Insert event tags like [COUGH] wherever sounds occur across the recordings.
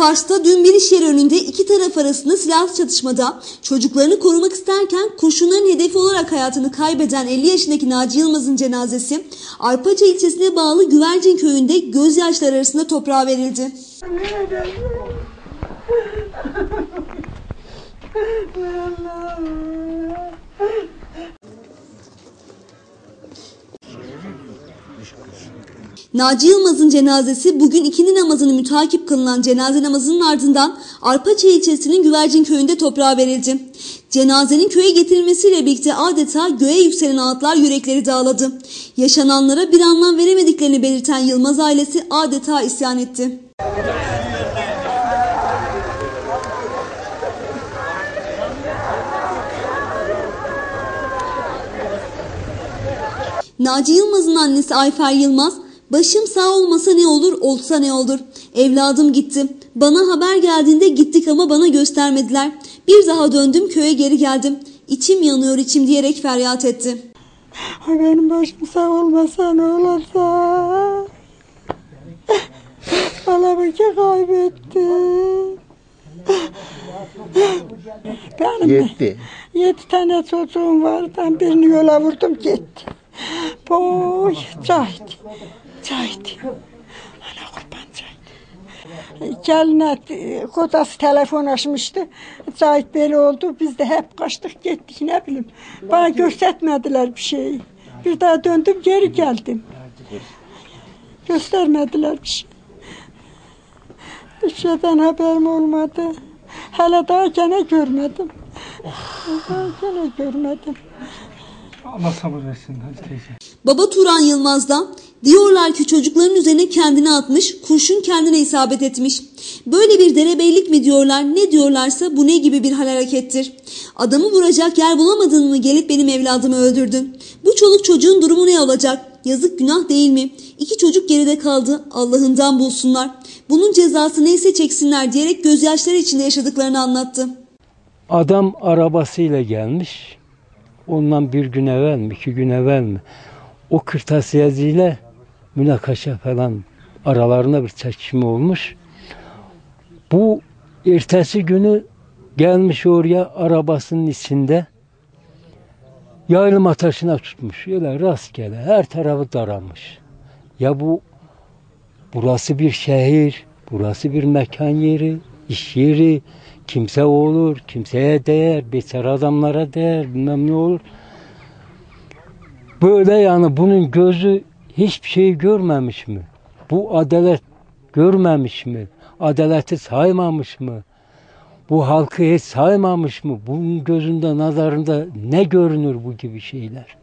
Kars'ta dün bir iş yeri önünde iki taraf arasında silahlı çatışmada çocuklarını korumak isterken kurşunların hedefi olarak hayatını kaybeden 50 yaşındaki Naci Yılmaz'ın cenazesi Arpaça ilçesine bağlı Güvercin köyünde gözyaşları arasında toprağa verildi. Naci Yılmaz'ın cenazesi bugün ikindi namazını mütakip kılınan cenaze namazının ardından Arpaça ilçesinin Güvercin köyünde toprağa verildi. Cenazenin köye getirilmesiyle birlikte adeta göğe yükselen ağıtlar yürekleri dağladı. Yaşananlara bir anlam veremediklerini belirten Yılmaz ailesi adeta isyan etti. Naci Yılmaz'ın annesi Ayfer Yılmaz, başım sağ olmasa ne olur, olsa ne olur. Evladım gitti. Bana haber geldiğinde gittik ama bana göstermediler. Bir daha döndüm köye geri geldim. İçim yanıyor içim diyerek feryat etti. Benim başım sağ olmasa ne olursa. Babamı ki kaybettim. Benim Yetti. yedi tane çocuğum var. Ben birini yola vurdum gitti. Boy, çaydı, çaydı. Ana qurban çaydı. Gəlinət, qodası telefon açmışdı. Cahit belə oldu, biz də hep qaçdıq, getdik, nə bilim. Bana göstərmədilər bir şeyi. Bir daha döndüm, geri gəldim. Göstərmədilər bir şey. Bir şeyden haberim olmadı. Hələ daha gene görmedim. Daha gene görmedim. Allah sabır versin hadi teyze. Baba Turan Yılmaz da diyorlar ki çocukların üzerine kendini atmış, kurşun kendine isabet etmiş. Böyle bir derebeylik mi diyorlar, ne diyorlarsa bu ne gibi bir hal harekettir. Adamı vuracak yer bulamadın mı gelip benim evladımı öldürdün. Bu çoluk çocuğun durumu ne olacak? Yazık günah değil mi? İki çocuk geride kaldı, Allah'ından bulsunlar. Bunun cezası neyse çeksinler diyerek gözyaşları içinde yaşadıklarını anlattı. Adam arabasıyla gelmiş. Ondan bir gün evvel mi, iki gün evvel mi? O kırtasiyeciyle münakaşa falan aralarında bir çekişme olmuş. Bu ertesi günü gelmiş oraya arabasının içinde yaylım taşına tutmuş. Öyle rastgele her tarafı daramış. Ya bu burası bir şehir, burası bir mekan yeri, iş yeri, kimse olur, kimseye değer, bekar adamlara değer, bilmem ne olur. Böyle yani bunun gözü hiçbir şey görmemiş mi? Bu adalet görmemiş mi? Adaleti saymamış mı? Bu halkı hiç saymamış mı? Bunun gözünde, nazarında ne görünür bu gibi şeyler?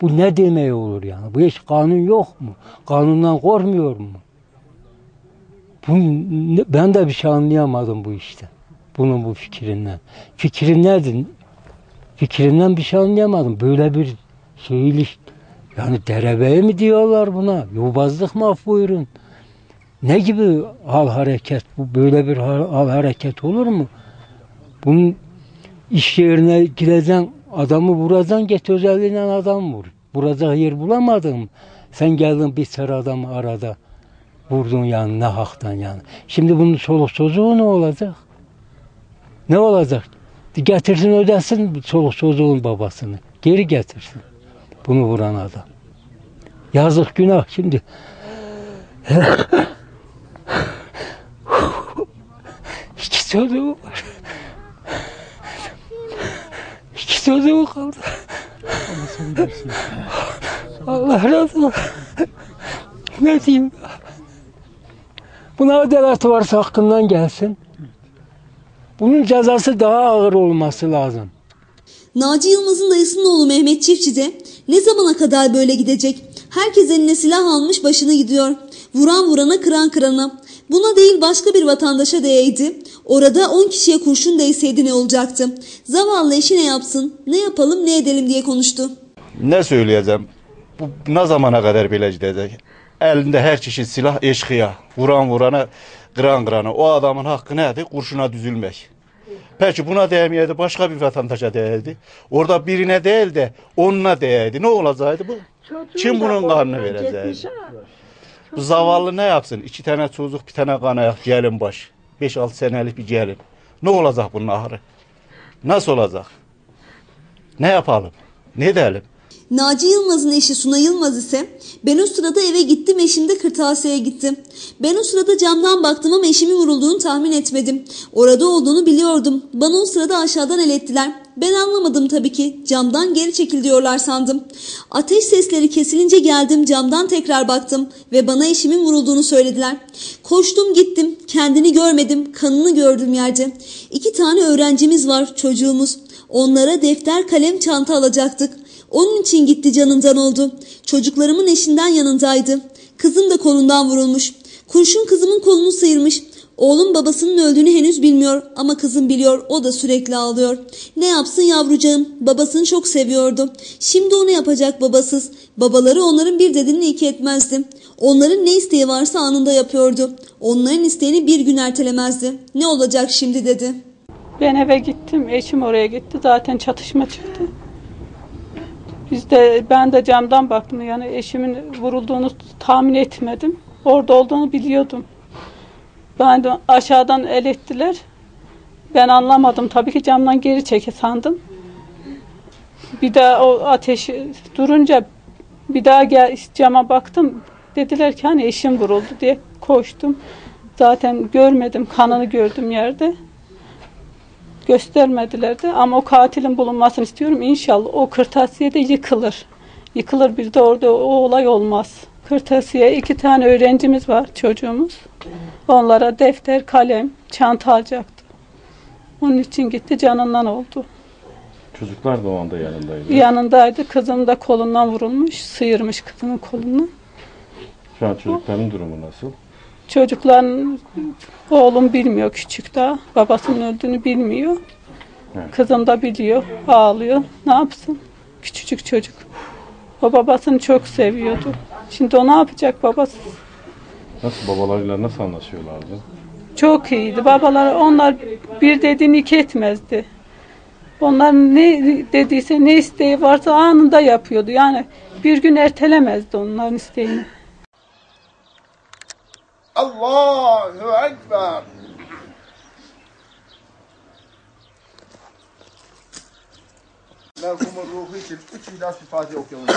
Bu ne demeye olur yani? Bu hiç kanun yok mu? Kanundan korkmuyor mu? Bu, ben de bir şey anlayamadım bu işte. Bunun bu fikrinden. Fikrin nedir? Fikrinden bir şey anlayamadım. Böyle bir şeylik yani derebeye mi diyorlar buna? Yobazlık mı af buyurun? Ne gibi hal hareket bu? Böyle bir hal, hal hareket olur mu? Bunun iş yerine gideceksin adamı vuracaksın get özelliğiyle adam vur. Vuracak yer bulamadın mı? Sen geldin bir sıra adamı arada vurdun yani ne haktan yani. Şimdi bunun çoluk çocuğu ne olacak? Ne olacak? Getirsin ödesin çoluk çocuğun babasını. Geri getirsin. Bunu vuran adam. Yazık günah şimdi. [LAUGHS] İki çocuğu var. İki çocuğu kaldı. Allah razı olsun. ne diyeyim? Buna adalet varsa hakkından gelsin. Bunun cezası daha ağır olması lazım. Naci Yılmaz'ın dayısının oğlu Mehmet Çiftçi de ne zamana kadar böyle gidecek? Herkes eline silah almış başını gidiyor. Vuran vurana kıran kırana. Buna değil başka bir vatandaşa değeydi. Orada 10 kişiye kurşun değseydi ne olacaktı? Zavallı eşi ne yapsın? Ne yapalım ne edelim diye konuştu. Ne söyleyeceğim? Bu ne zamana kadar böyle gidecek? Elinde her çeşit silah eşkıya. Vuran vurana, kıran kırana. O adamın hakkı neydi? Kurşuna düzülmek. Peki buna değmeyeydi başka bir vatandaşa değerdi. Orada birine değil de onunla değerdi. Ne olacaktı bu? Kim bunun kanını verecekti? Bu zavallı ne yapsın? İki tane çocuk bir tane kan ayak gelin baş. 5-6 senelik bir gelin. Ne olacak bunun ahırı? Nasıl olacak? Ne yapalım? Ne edelim? Naci Yılmaz'ın eşi Suna Yılmaz ise ben o sırada eve gittim eşim de kırtasiyeye gitti. Ben o sırada camdan baktım ama eşimin vurulduğunu tahmin etmedim. Orada olduğunu biliyordum. Bana o sırada aşağıdan el ettiler. Ben anlamadım tabii ki. Camdan geri çekil diyorlar sandım. Ateş sesleri kesilince geldim camdan tekrar baktım ve bana eşimin vurulduğunu söylediler. Koştum gittim. Kendini görmedim. Kanını gördüm yerde. İki tane öğrencimiz var çocuğumuz. Onlara defter kalem çanta alacaktık. Onun için gitti canından oldu. Çocuklarımın eşinden yanındaydı. Kızım da kolundan vurulmuş. Kurşun kızımın kolunu sıyırmış. Oğlum babasının öldüğünü henüz bilmiyor ama kızım biliyor o da sürekli ağlıyor. Ne yapsın yavrucağım babasını çok seviyordu. Şimdi onu yapacak babasız. Babaları onların bir dediğini iki etmezdi. Onların ne isteği varsa anında yapıyordu. Onların isteğini bir gün ertelemezdi. Ne olacak şimdi dedi. Ben eve gittim, eşim oraya gitti. Zaten çatışma çıktı. Biz de ben de camdan baktım. Yani eşimin vurulduğunu tahmin etmedim. Orada olduğunu biliyordum. Ben de aşağıdan el ettiler. Ben anlamadım. Tabii ki camdan geri çeki sandım. Bir daha o ateş durunca bir daha gel, cama baktım. Dediler ki hani eşim vuruldu diye koştum. Zaten görmedim. Kanını gördüm yerde göstermediler de ama o katilin bulunmasını istiyorum. İnşallah o kırtasiye de yıkılır. Yıkılır bir de orada o olay olmaz. Kırtasiye iki tane öğrencimiz var çocuğumuz. Onlara defter, kalem, çanta alacaktı. Onun için gitti canından oldu. Çocuklar da o anda yanındaydı. Yanındaydı. Kızım da kolundan vurulmuş. Sıyırmış kızımın kolunu. Şu an çocukların durumu nasıl? Çocukların oğlum bilmiyor küçük daha. Babasının öldüğünü bilmiyor. Evet. Kızım da biliyor. Ağlıyor. Ne yapsın? Küçücük çocuk. O babasını çok seviyordu. Şimdi o ne yapacak babası? Nasıl babalarıyla nasıl anlaşıyorlardı? Çok iyiydi. Babalar onlar bir dediğini iki etmezdi. Onlar ne dediyse ne isteği varsa anında yapıyordu. Yani bir gün ertelemezdi onların isteğini. Allahu Ekber. Merhumun ruhu için üç İhlas Fatiha okuyalım.